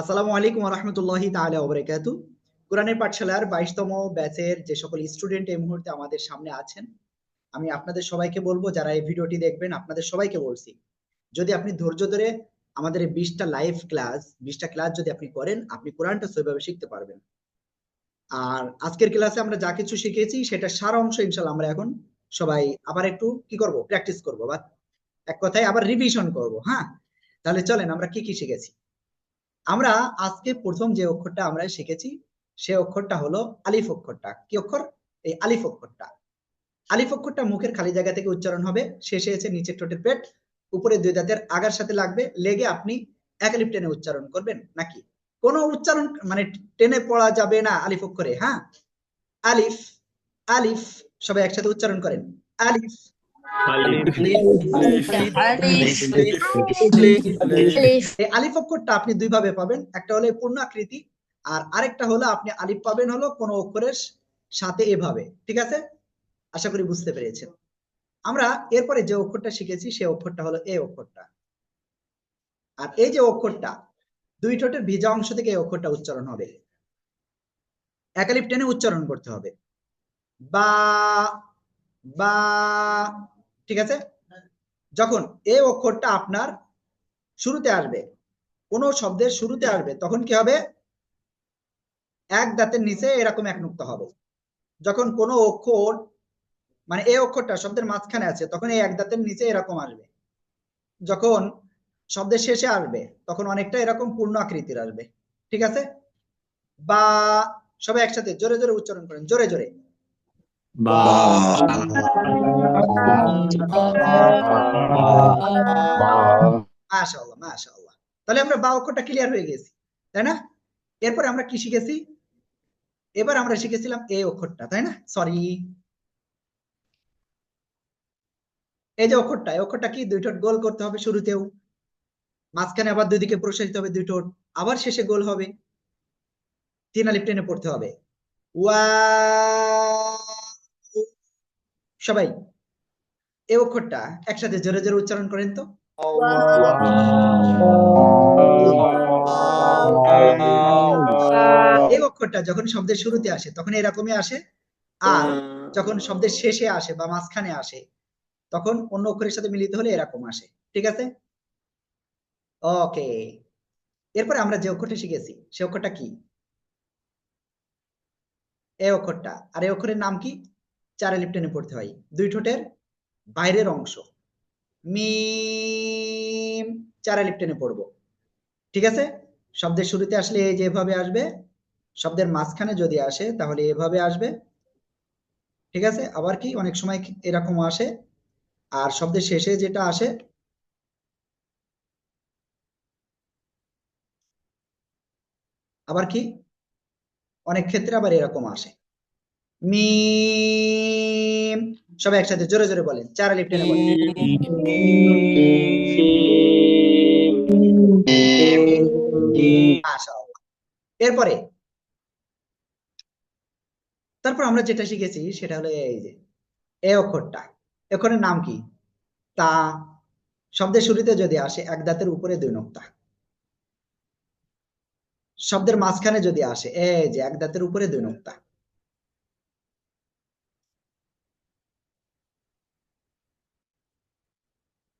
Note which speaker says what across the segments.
Speaker 1: আসসালামু আলাইকুম রহমতুল্লাহি তাআলা ওবারাকাতু কোরআনের পাঠশালার বাইশতম ব্যাচের যে সকল স্টুডেন্ট এই মুহূর্তে আমাদের সামনে আছেন, আমি আপনাদের সবাইকে বলব, যারা এই ভিডিওটি দেখবেন, আপনাদের সবাইকে বলছি, যদি আপনি ধৈর্য ধরে আমাদের এই বিশটা লাইভ ক্লাস বিশটা ক্লাস যদি আপনি করেন, আপনি কোরআনটা সেভাবে শিখতে পারবেন। আর আজকের ক্লাসে আমরা যা কিছু শিখেছি সেটা সারা অংশ ইনশাল্লাহ আমরা এখন সবাই আবার একটু কি করব? প্র্যাকটিস করব বা এক কথায় আবার রিভিশন করব হ্যাঁ? তাহলে চলেন, আমরা কি কি শিখেছি? আমরা আজকে প্রথম যে অক্ষরটা আমরা শিখেছি, সে অক্ষরটা হলো আলিফ অক্ষরটা। কি অক্ষর? এই আলিফ অক্ষরটা। আলিফ অক্ষরটা মুখের খালি জায়গা থেকে উচ্চারণ হবে, শেষে এসে নিচের ঠোঁটের পেট, উপরে দুই দাঁতের আগার সাথে লাগবে, লেগে আপনি এক আলিফ টেনে উচ্চারণ করবেন নাকি? কোনো উচ্চারণ মানে টেনে পড়া যাবে না আলিফ অক্ষরে হ্যাঁ? আলিফ আলিফ, সবাই একসাথে উচ্চারণ করেন। আলিফ আলিফ অক্ষরটা আপনি দুই ভাবে পাবেন একটা হলো পূর্ণ আকৃতি আর আরেকটা হলো আপনি আলিফ পাবেন হলো কোন অক্ষরের সাথে এভাবে ঠিক আছে আশা করি বুঝতে পেরেছেন আমরা এরপরে যে অক্ষরটা শিখেছি সেই অক্ষরটা হলো এই অক্ষরটা আর এই যে অক্ষরটা দুই ঠোঁটের ভিজা অংশ থেকে এই অক্ষরটা উচ্চারণ হবে একালিপ টেনে উচ্চারণ করতে হবে বা বা ঠিক আছে? যখন এ অক্ষরটা আপনার শুরুতে আসবে, কোন শব্দের শুরুতে আসবে, তখন কি হবে? এক দাঁতের নিচে এরকম এক নুক্তা হবে। যখন কোনো অক্ষর মানে এই অক্ষরটা শব্দের মাঝখানে আছে, তখন এই এক দাঁতের নিচে এরকম আসবে। যখন শব্দের শেষে আসবে, তখন অনেকটা এরকম পূর্ণ আকৃতির আসবে। ঠিক আছে? বা সবাই একসাথে জোরে জোরে উচ্চারণ করেন, জোরে জোরে। তাহলে আমরা বা অক্ষরটা ক্লিয়ার হয়ে গেছি, তাই না? এরপরে আমরা কি শিখেছি? এবার আমরা শিখেছিলাম এই অক্ষরটা, তাই না? সরি এই যে অক্ষরটা, এই অক্ষরটা কি? দুই ঠোঁট গোল করতে হবে শুরুতেও, মাঝখানে আবার দুই প্রসারিত হবে দুই ঠোঁট, আবার শেষে গোল হবে। তিন টেনে পড়তে হবে। ওয়া সবাই এই অক্ষরটা একসাথে জোরে জোরে উচ্চারণ করেন তো এই অক্ষরটা যখন শব্দের শুরুতে আসে তখন এরকমই আসে আর যখন শব্দের শেষে আসে বা মাঝখানে আসে তখন অন্য অক্ষরের সাথে মিলিত হলে এরকম আসে ঠিক আছে ওকে এরপরে আমরা যে অক্ষরটা শিখেছি সে অক্ষরটা কি এই অক্ষরটা আর এই অক্ষরের নাম কি চার লিপ টেনে পড়তে হয়। দুই ঠোঁটের বাইরের অংশ। মিম, চার লিপ টেনে পড়ব। ঠিক আছে? শব্দের শুরুতে আসলে এই যেভাবে আসবে, শব্দের মাঝখানে যদি আসে, তাহলে এভাবে আসবে। ঠিক আছে? আবার কি? অনেক সময় এরকম আসে। আর শব্দের শেষে যেটা আসে, আবার কি? অনেক ক্ষেত্রে আবার এরকম আসে। মিম। সবাই একসাথে জোরে জোরে বলেন। চার বলেন। এরপরে, তারপর আমরা যেটা শিখেছি সেটা হলো এই যে, এ অক্ষরটা। অক্ষরের নাম কি? তা, শব্দের শুরুতে যদি আসে, এক দাঁতের উপরে দুই নোক্তা। শব্দের মাঝখানে যদি আসে এই যে, এক দাঁতের উপরে দুই নোক্তা।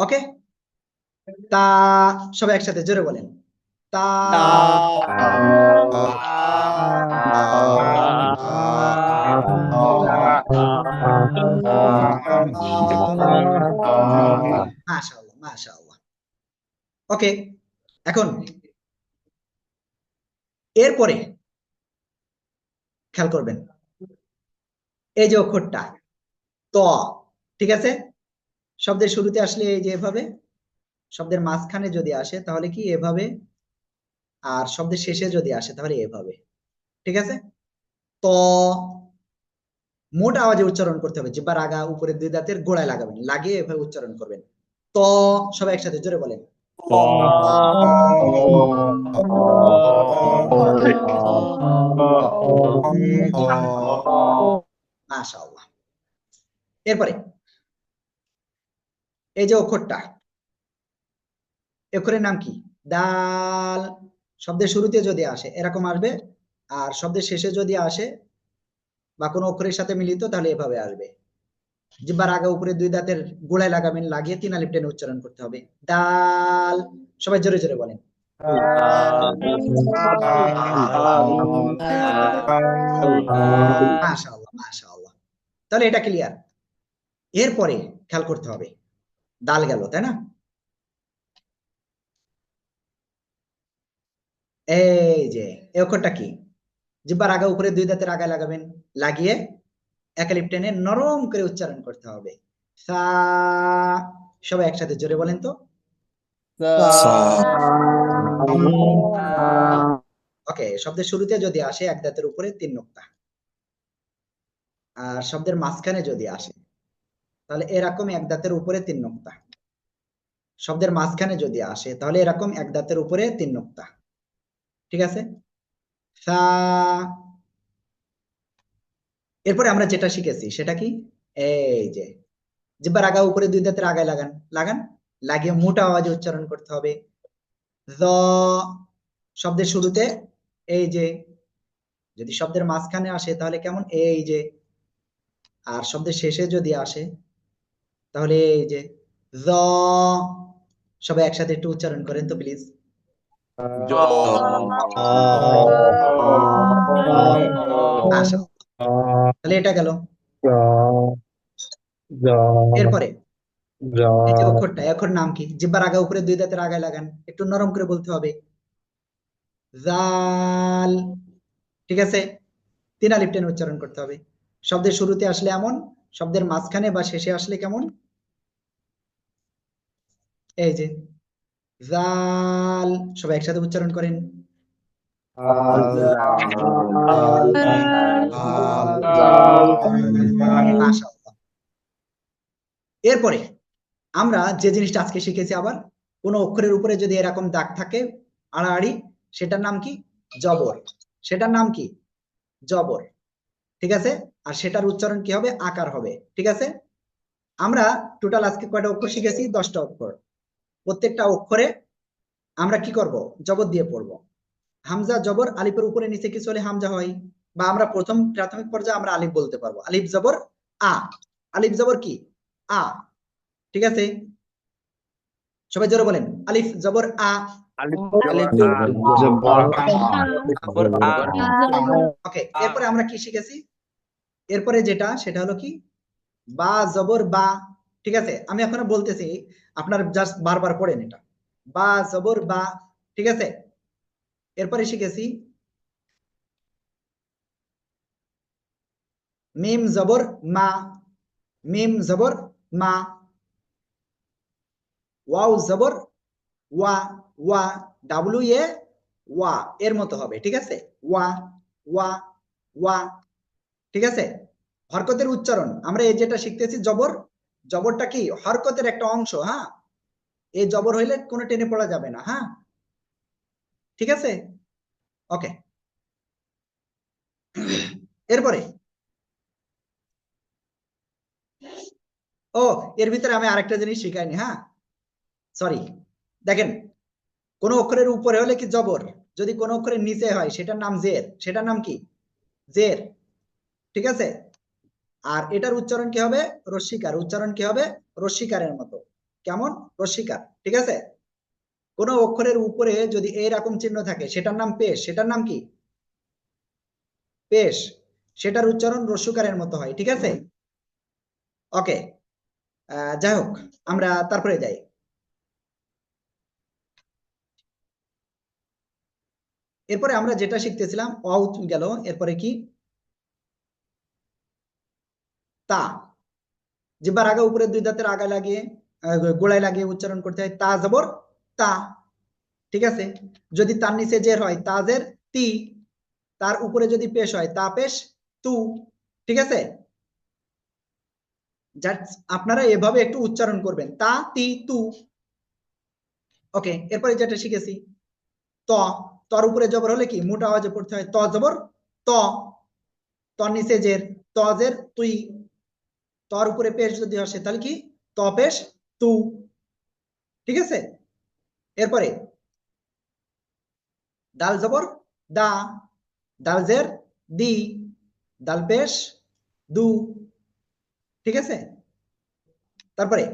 Speaker 1: ওকে? তা সবাই একসাথে জোরে বলেন। তা ওকে, এখন এরপরে খেয়াল করবেন। এই যে অক্ষরটা, ত, ঠিক আছে? শব্দের শুরুতে আসলে এই যে এভাবে শব্দের মাঝখানে যদি আসে তাহলে কি এভাবে আর শব্দের শেষে যদি আসে তাহলে এভাবে ঠিক আছে? ত মোট আওয়াজে উচ্চারণ করতে হবে জিব্বার আগা উপরে দুই দাঁতের গোড়ায় লাগাবেন লাগিয়ে এভাবে উচ্চারণ করবেন। ত সবাই একসাথে জোরে বলেন। মাশাআল্লাহ। এরপরে এই যে অক্ষরটা, অক্ষরের নাম কি? দাল। শব্দের শুরুতে যদি আসে, এরকম আসবে, আর শব্দের শেষে যদি আসে বা কোনো অক্ষরের সাথে মিলিত, তাহলে এভাবে আসবে। জিব্বার আগে উপরে দুই দাঁতের গোড়ায় লাগাবেন লাগিয়ে তিন আলিফ টেনে উচ্চারণ করতে হবে। ডাল সবাই জোরে জোরে বলেন। তাহলে এটা ক্লিয়ার এরপরে খেয়াল করতে হবে। দাল গেল তাই না? এই যে এই অক্ষরটা কি? জিব্বার আগে উপরে দুই দাঁতের আগায় লাগাবেন লাগিয়ে একালিপ টেনে নরম করে উচ্চারণ করতে হবে। সা সবাই একসাথে জোরে বলেন তো। ওকে শব্দের শুরুতে যদি আসে এক দাঁতের উপরে তিন নোক্তা। আর শব্দের মাঝখানে যদি আসে তাহলে এরকম এক দাঁতের উপরে তিন নোক্তা। শব্দের মাঝখানে যদি আসে, তাহলে এরকম এক দাঁতের উপরে তিন নোক্তা। ঠিক আছে? এরপরে আমরা যেটা শিখেছি, সেটা কি? এই যে, জিব্বার আগা উপরে দুই দাঁতের আগায় লাগান। লাগান? লাগিয়ে মোটা আওয়াজে উচ্চারণ করতে হবে। শব্দের শুরুতে এই যে, যদি শব্দের মাঝখানে আসে, তাহলে কেমন? এই যে, আর শব্দের শেষে যদি আসে তাহলে এই যে জ সবাই একসাথে একটু উচ্চারণ করেন তো প্লিজ তাহলে এটা গেল। এরপরে? এই অক্ষরটা অক্ষর নাম কি? জিব্বার আগা উপরে দুই দাঁতের আগায় লাগান একটু নরম করে বলতে হবে। জাল ঠিক আছে? তিন টেনে উচ্চারণ করতে হবে। শব্দের শুরুতে আসলে এমন শব্দের মাঝখানে বা শেষে আসলে কেমন? এই যে জাল সবাই একসাথে উচ্চারণ করেন। এরপরে আমরা যে জিনিসটা আজকে শিখেছি আবার কোন অক্ষরের উপরে যদি এরকম দাগ থাকে আড়াআড়ি সেটার নাম কি? জবর। সেটার নাম কি? জবর। ঠিক আছে? আর সেটার উচ্চারণ কি হবে? আকার হবে। ঠিক আছে? আমরা টোটাল আজকে কয়টা অক্ষর শিখেছি? দশটা অক্ষর। প্রত্যেকটা অক্ষরে আমরা কি করব? জবর দিয়ে পড়ব। হামজা জবর আলিফের উপরে নিচে কিছু হলে হামজা হয়। বা আমরা প্রথম প্রাথমিক পর্যায়ে আমরা আলিফ বলতে পারব। আলিফ জবর আ। আলিফ জবর কি? আ। ঠিক আছে? সবাই জোরে বলেন। আলিফ জবর আ। ওকে এরপরে আমরা কি শিখেছি? এরপরে যেটা সেটা হলো কি? বা জবর বা। ঠিক আছে? আমি এখনও বলতেছি আপনার জাস্ট বারবার পড়েন এটা। বা জবর বা, ঠিক আছে? এরপরে শিখেছি। মিম, জবর, মা। মিম, জবর, মা। ওয়াও, জবর, ওয়া ওয়া। ডাব্লিউ এ ওয়া। এর মতো হবে, ঠিক আছে? ওয়া ওয়া ওয়া। ঠিক আছে? হরকতের উচ্চারণ। আমরা এই যেটা শিখতেছি, জবর জবরটা কি? হরকতের একটা অংশ হ্যাঁ? এই জবর হইলে কোনো টেনে পড়া যাবে না হ্যাঁ? ঠিক আছে? ওকে। এরপরে। ও, এর ভিতরে আমি আরেকটা জিনিস শিখাইনি হ্যাঁ? সরি। দেখেন, কোন অক্ষরের উপরে হলে কি জবর? যদি কোন অক্ষরের নিচে হয়, সেটার নাম জের। সেটার নাম কি? জের। ঠিক আছে? আর এটার উচ্চারণ কি হবে? রস্বীকার উচ্চারণ কি হবে? রস্বীকারের মতো। কেমন? রস্বীকার ঠিক আছে? কোন অক্ষরের উপরে যদি এইরকম চিহ্ন থাকে, সেটার নাম পেশ। সেটার নাম কি? পেশ। সেটার উচ্চারণ রস্যকারের মতো হয়। ঠিক আছে? ওকে। যাই হোক, আমরা তারপরে যাই। এরপরে আমরা যেটা শিখতেছিলাম, অ গেল। এরপরে কি? তা। জিব্বার আগে উপরে দুই দাঁতের আগা লাগিয়ে গোড়ায় লাগিয়ে উচ্চারণ করতে হয়, তা জবর, তা। ঠিক আছে? যদি তার নিচে জের হয় তাজের তি। তার উপরে যদি পেশ হয়, তা পেশ, তু। ঠিক আছে? আপনারা এভাবে একটু উচ্চারণ করবেন, তা, তি, তু। ওকে এরপরে যেটা শিখেছি, ত। তর উপরে জবর হলে কি? মোটা আওয়াজে পড়তে হয়, ত জবর, ত। তর নিচে জের তজের তুই। তর উপরে পেশ যদি আসে তাহলে কি ত পেশ তু ঠিক আছে এরপরে দাল জবর দা দাল জের দি দাল পেশ দু ঠিক আছে তারপরে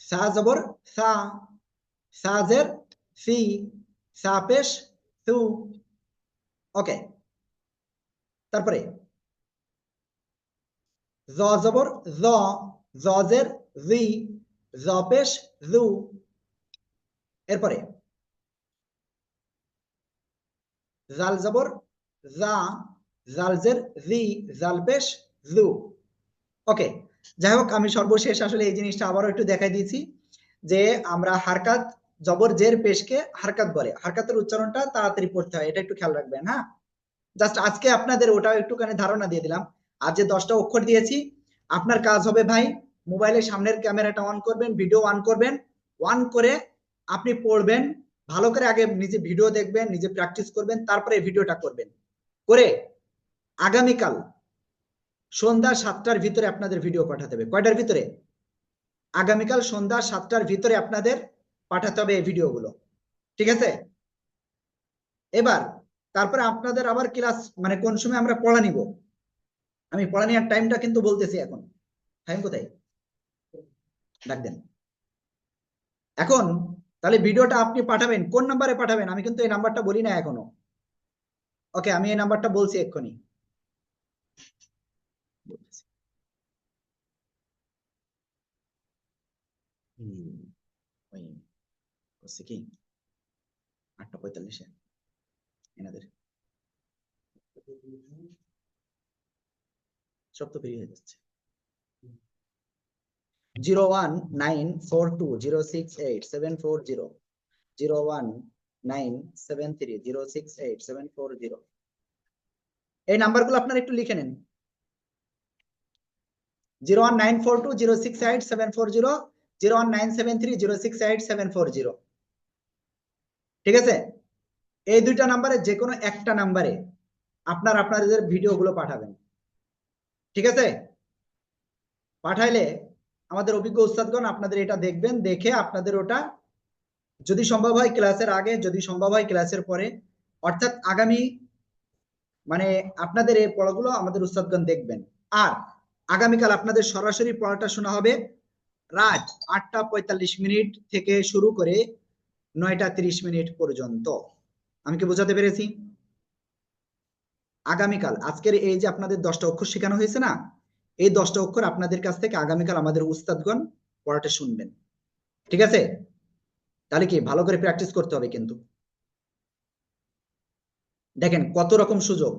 Speaker 1: সা জবর সা সা জের সি সা পেশ সু ওকে তারপরে, জ জবর, জ, জজের, জি জ। এরপরে, জাল জবর, জা, জালজের, জি জু। ওকে, যাই হোক, আমি সর্বশেষ আসলে এই জিনিসটা আবারও একটু দেখাই দিয়েছি যে আমরা হারকাত, জবর, জের, পেশকে হারকাত বলে। হারকাতের উচ্চারণটা তাড়াতাড়ি পড়তে হয়, এটা একটু খেয়াল রাখবেন হ্যাঁ? জাস্ট আজকে আপনাদের ওটাও একটুখানি ধারণা দিয়ে দিলাম। আর যে দশটা অক্ষর দিয়েছি, আপনার কাজ হবে ভাই মোবাইলের সামনের ক্যামেরাটা অন করবেন ভিডিও অন করবেন অন করে আপনি পড়বেন, ভালো করে আগে নিজে ভিডিও দেখবেন, নিজে প্র্যাকটিস করবেন, তারপরে ভিডিওটা করবেন। করে আগামীকাল সন্ধ্যা সাতটার ভিতরে আপনাদের ভিডিও পাঠাতে হবে। কয়টার ভিতরে? আগামীকাল সন্ধ্যা সাতটার ভিতরে আপনাদের পাঠাতে হবে এই ভিডিওগুলো ঠিক আছে? এবার তারপরে আপনাদের আবার ক্লাস মানে কোন সময় আমরা পড়া নিব? আমি পড়া নেওয়ার টাইমটা কিন্তু বলতেছি এখন। টাইম কোথায়? ডাক দেন। এখন, তাহলে ভিডিওটা আপনি পাঠাবেন। কোন নাম্বারে পাঠাবেন? আমি কিন্তু এই নাম্বারটা বলি না এখনও। ওকে আমি এই নাম্বারটা বলছি এক্ষুনি। আটটা পঁয়তাল্লিশে। এনাদের। সব তো বেরিয়ে যাচ্ছে। Zero one nine four two zero six eight seven four zero zero one nine seven three zero six eight seven four zero. এই নাম্বারগুলো আপনারা একটু লিখে নেন। Zero one nine four two zero six eight seven four zero zero one nine seven three zero six eight seven four zero. ঠিক আছে? এই দুইটা নাম্বারে যে কোনো একটা নাম্বারে আপনার আপনাদের ভিডিওগুলো পাঠাবেন। ঠিক আছে? পাঠাইলে আমাদের অভিজ্ঞ উস্তাদগণ আপনাদের এটা দেখবেন, দেখে আপনাদের ওটা যদি সম্ভব হয় ক্লাসের আগে, যদি সম্ভব হয় ক্লাসের পরে। অর্থাৎ আগামী মানে আপনাদের এই পড়াগুলো আমাদের উস্তাদগণ দেখবেন। আর আগামীকাল আপনাদের সরাসরি পড়াটা শোনা হবে রাত আটটা পঁয়তাল্লিশ মিনিট থেকে শুরু করে নয়টা তিরিশ মিনিট পর্যন্ত। আমি কি বোঝাতে পেরেছি? আগামীকাল, আজকের এই যে আপনাদের দশটা অক্ষর শেখানো হয়েছে না, এই দশটা অক্ষর আপনাদের কাছ থেকে আগামীকাল আমাদের উস্তাদগণ পড়াটা শুনবেন। ঠিক আছে? তাহলে কি, ভালো করে প্র্যাকটিস করতে হবে কিন্তু। দেখেন, কত রকম সুযোগ।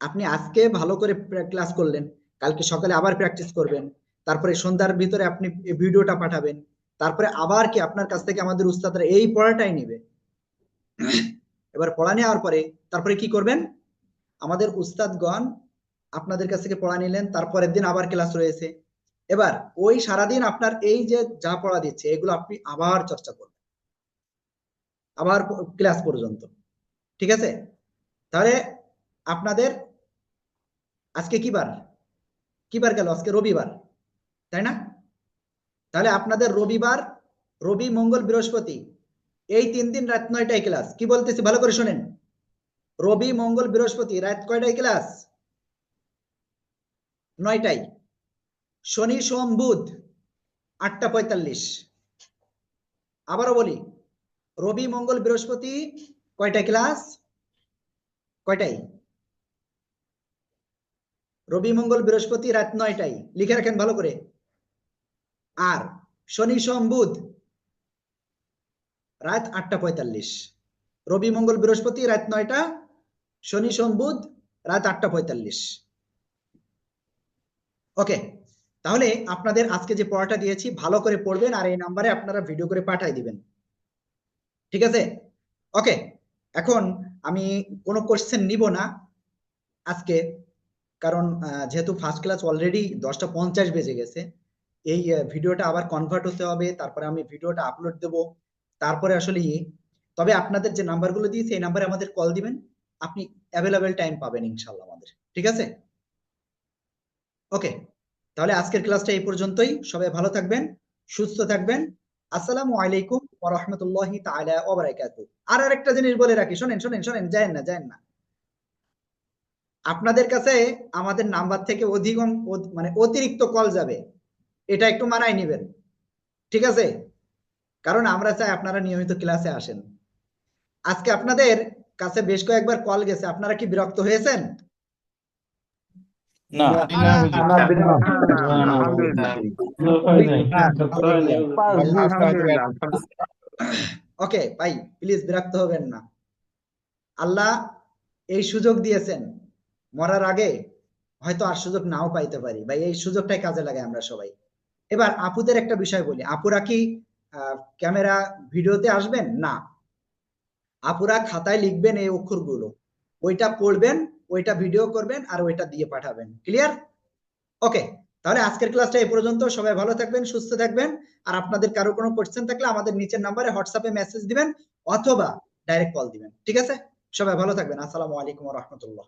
Speaker 1: আপনি আজকে ভালো করে ক্লাস করলেন, কালকে সকালে আবার প্র্যাকটিস করবেন, তারপরে সন্ধ্যার ভিতরে আপনি ভিডিওটা পাঠাবেন, তারপরে আবার কি আপনার কাছ থেকে আমাদের উস্তাদরা এই পড়াটাই নিবে? এবার পড়া নেওয়ার পরে, তারপরে কি করবেন? আমাদের উস্তাদগণ আপনাদের কাছ থেকে পড়া নিলেন, তারপরের দিন আবার ক্লাস রয়েছে। এবার ওই সারাদিন আপনার এই যে যা পড়া দিচ্ছে, এগুলো আপনি আবার চর্চা করবেন। আবার ক্লাস পর্যন্ত। ঠিক আছে? তাহলে আপনাদের আজকে কি বার কি বার গেল? আজকে রবিবার। তাই না? তাহলে আপনাদের রবিবার, রবি, মঙ্গল, বৃহস্পতি এই তিন দিন রাত নয়টায় ক্লাস। কি বলতেছি? ভালো করে শোনেন। রবি, মঙ্গল, বৃহস্পতি, রাত কয়টায় ক্লাস? নয়টায়। শনি, সোম, বুধ, আটটা পঁয়তাল্লিশ। আবারও বলি, রবি, মঙ্গল, বৃহস্পতি, কয়টায় ক্লাস? কয়টায়? রবি, মঙ্গল, বৃহস্পতি, রাত নয়টায়। লিখে রাখেন ভালো করে। আর, শনি, সোম, বুধ রাত আটটা পঁয়তাল্লিশ। রবি মঙ্গল বৃহস্পতি রাত নয়টা, শনি সোম বুধ রাত আটটা পঁয়তাল্লিশ। ওকে তাহলে আপনাদের আজকে যে পড়াটা দিয়েছি, ভালো করে পড়বেন আর এই নাম্বারে আপনারা ভিডিও করে পাঠাই দিবেন। ঠিক আছে? ওকে এখন আমি কোনো কোশ্চেন নিব না আজকে, কারণ যেহেতু ফার্স্ট ক্লাস অলরেডি দশটা পঞ্চাশ বেজে গেছে, এই ভিডিওটা আবার কনভার্ট হতে হবে, তারপরে আমি ভিডিওটা আপলোড দেব। তারপরে আসলে ইয়ে তবে আপনাদের যে নাম্বারগুলো দিয়েছি, এই নাম্বারে আমাদের কল দিবেন। আপনি অ্যাভেলেবেল টাইম পাবেন ইনশাল্লাহ আমাদের। ঠিক আছে? ওকে তাহলে আজকের ক্লাসটা এই পর্যন্তই। সবাই ভালো থাকবেন, সুস্থ থাকবেন। আসসালামু আলাইকুম ওয়া রাহমাতুল্লাহি তাআলা ওয়া বারাকাতুহু আর আরেকটা জিনিস বলে রাখি, শুনেন শুনেন শুনেন, যায়েন না যায়েন না। আপনাদের কাছে আমাদের নাম্বার থেকে অধিক মানে অতিরিক্ত কল যাবে। এটা একটু মানায় নেবেন। ঠিক আছে? কারণ আমরা চাই আপনারা নিয়মিত ক্লাসে আসেন। আজকে আপনাদের কাছে বেশ কয়েকবার কল গেছে। আপনারা কি বিরক্ত হয়েছেন? ওকে ভাই প্লিজ বিরক্ত হবেন না। আল্লাহ এই সুযোগ দিয়েছেন। মরার আগে হয়তো আর সুযোগ নাও পাইতে পারি। ভাই এই সুযোগটাই কাজে লাগাই আমরা সবাই। এবার আপুদের একটা বিষয় বলি। আপুরা কি ক্যামেরা ভিডিওতে আসবেন? না। আপুরা খাতায় লিখবেন এই অক্ষরগুলো। ওইটা পড়বেন, ওইটা ভিডিও করবেন, আর ওইটা দিয়ে পাঠাবেন। ক্লিয়ার ওকে তাহলে আজকের ক্লাসটা এই পর্যন্ত। সবাই ভালো থাকবেন, সুস্থ থাকবেন। আর আপনাদের কারও কোনো কোশ্চেন থাকলে আমাদের নিচের নাম্বারে হোয়াটসঅ্যাপে মেসেজ দিবেন, অথবা ডাইরেক্ট কল দিবেন। ঠিক আছে? সবাই ভালো থাকবেন। আসসালামু আলাইকুম রহমতুল্লাহ।